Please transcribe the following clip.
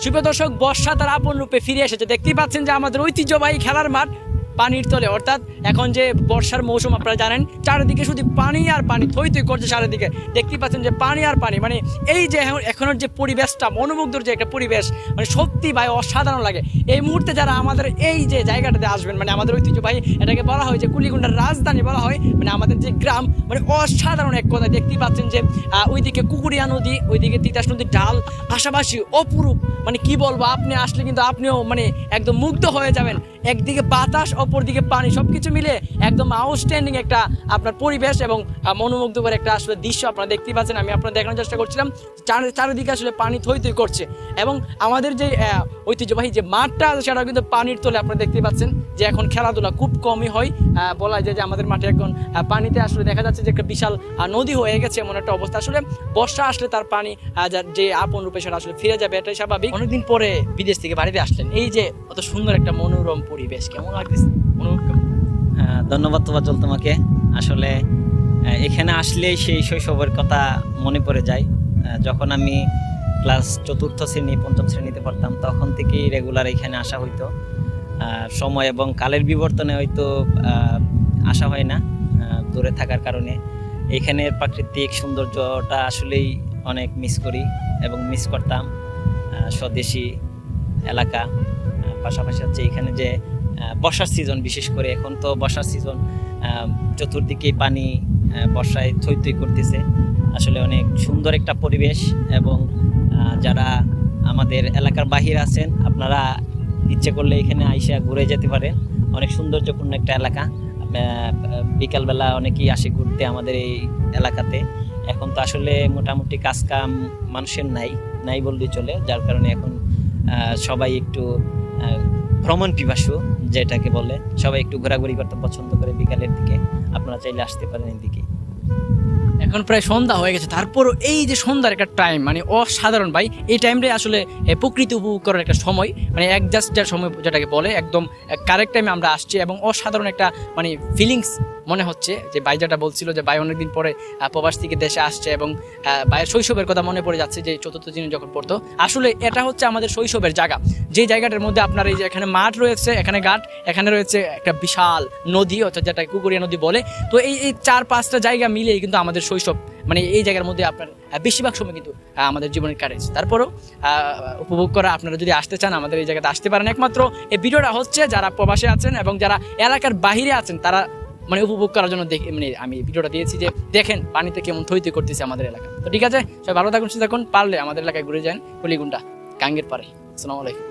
শুভ দর্শক, বর্ষা তার আপন রূপে ফিরে এসেছে। দেখতেই পাচ্ছেন যে আমাদের ঐতিহ্যবাহী খেলার মাঠ পানির তলে। অর্থাৎ এখন যে বর্ষার মৌসুম আপনারা জানেন, চারিদিকে শুধু পানি আর পানি, থই থই করছে চারিদিকে। দেখতেই পাচ্ছেন যে পানি আর পানি মানে এই যে এখন- এখনের যে পরিবেশটা, মনোমুগ্ধর যে একটা পরিবেশ মানে সত্যি ভাই অসাধারণ লাগে। এই মুহূর্তে যারা আমাদের এই যে জায়গাটাতে আসবেন মানে আমাদের ঐতিহ্যবাহী, এটাকে বলা হয় যে কুলিগুন্ডার রাজধানী বলা হয় মানে আমাদের যে গ্রাম মানে অসাধারণ এক কথা দেখতেই পাচ্ছেন যে ওইদিকে কুকুরিয়া নদী, ওইদিকে তিতাস নদীর ডাল, পাশাপাশি অপরূপ মানে কি বলব, আপনি আসলে কিন্তু আপনিও মানে একদম মুগ্ধ হয়ে যাবেন। একদিকে বাতাস, অপরদিকে পানি, সবকিছু মিলে একদম আউটস্ট্যান্ডিং একটা আপনার পরিবেশ এবং মনোমুগ্ধকর একটা আসলে দৃশ্য আপনারা দেখতেই পাচ্ছেন। আমি আপনার দেখানোর চেষ্টা করছিলাম, চার- চারিদিকে আসলে পানি থই থই করছে এবং আমাদের যে ঐতিহ্যবাহী যে মাঠটা আছে, সেটাও কিন্তু পানির তলে আপনারা দেখতেই পাচ্ছেন যে এখন খেলাধুলা খুব কমই হয়। বলা যায় যে আমাদের মাঠে এখন পানিতে আসলে দেখা যাচ্ছে যে একটা বিশাল নদী হয়ে গেছে এমন একটা অবস্থা। আসলে বর্ষা আসলে তার পানি যে আপন রূপে সেটা আসলে ফিরে যাবে এটাই স্বাভাবিক। অনেকদিন পরে বিদেশ থেকে বাড়িতে আসলেন। এই যে অত সুন্দর একটা মনোরম পরিবেশ কেমন লাগতেছে? আহ, ধন্যবাদ তোবাজল তোমাকে। আসলে এখানে আসলেই সেই শৈশবের কথা মনে পড়ে যায়। যখন আমি ক্লাস চতুর্থ শ্রেণি পঞ্চম শ্রেণীতে পড়তাম তখন থেকেই রেগুলার এখানে আসা হইতো। সময় এবং কালের বিবর্তনে হয়তো আসা হয় না। দূরে থাকার কারণে। এখানের প্রাকৃতিক সৌন্দর্যটা আসলেই অনেক মিস করি এবং মিস করতাম স্বদেশি এলাকা। পাশাপাশি হচ্ছে এখানে যে বর্ষার সিজন বিশেষ করে, এখন তো বর্ষার সিজন চতুর্দিকে পানি বর্ষায় থই থই করতেছে। আসলে অনেক সুন্দর একটা পরিবেশ এবং যারা আমাদের এলাকার বাহির আছেন, আপনারা ইচ্ছে করলে এখানে আইসা ঘুরে যেতে পারেন। অনেক সৌন্দর্যপূর্ণ একটা এলাকা। বিকালবেলা অনেকেই আসে ঘুরতে আমাদের এই এলাকাতে। এখন তো আসলে মোটামুটি কাজ কাম মানুষের নাই নাই বললেই চলে। যার কারণে এখন সবাই একটু ভ্রমণ পিপাসু, যেটাকে বলে। সবাই একটু ঘোরাঘুরি করতে পছন্দ করে বিকালের দিকে। আপনারা চাইলে আসতে পারেন এদিকে। এখন প্রায় সন্ধ্যা হয়ে গেছে। তারপরও এই যে সন্ধ্যার একটা টাইম মানে অসাধারণ ভাই, এই টাইমটাই আসলে প্রকৃতি উপভোগ করার একটা সময় মানে অ্যাডজাস্ট যার সময় যেটাকে বলে, একদম কারেক্ট টাইমে আমরা আসছি এবং অসাধারণ একটা মানে ফিলিংস মনে হচ্ছে যে ভাই যেটা বলছিল যে ভাই অনেকদিন পরে প্রবাস থেকে দেশে আসছে এবং ভাইয়ের শৈশবের কথা মনে পড়ে যাচ্ছে যে চতুর্থ দিনে যখন পড়তো। আসলে এটা হচ্ছে আমাদের শৈশবের জায়গা। যে জায়গাটার মধ্যে আপনার এই যে এখানে মাঠ রয়েছে, এখানে ঘাট, এখানে রয়েছে একটা বিশাল নদী, অর্থাৎ যেটা কুকুরিয়া নদী বলে। তো এই এই চার পাঁচটা জায়গা মিলেই কিন্তু আমাদের শৈশব মানে এই জায়গার মধ্যে আপনার বেশিরভাগ সময় কিন্তু আমাদের জীবনের কাটেছে তারপরও উপভোগ করা আপনারা যদি আসতে চান, আমাদের এই জায়গাতে আসতে পারেন। একমাত্র এই ভিডিওটা হচ্ছে যারা প্রবাসে আছেন এবং যারা এলাকার বাহিরে আছেন, তারা মানে উপভোগ করার জন্য দেখে মানে আমি ভিডিওটা দিয়েছি যে দেখেন পানিতে কেমন থইতে করতেছে আমাদের এলাকা। তো ঠিক আছে, সবাই ভালো থাকুন, সুস্থ থাকুন, পারলে আমাদের এলাকায় ঘুরে যান কলিগুন্ডা গাঙ্গের পারে আসসালামু আলাইকুম।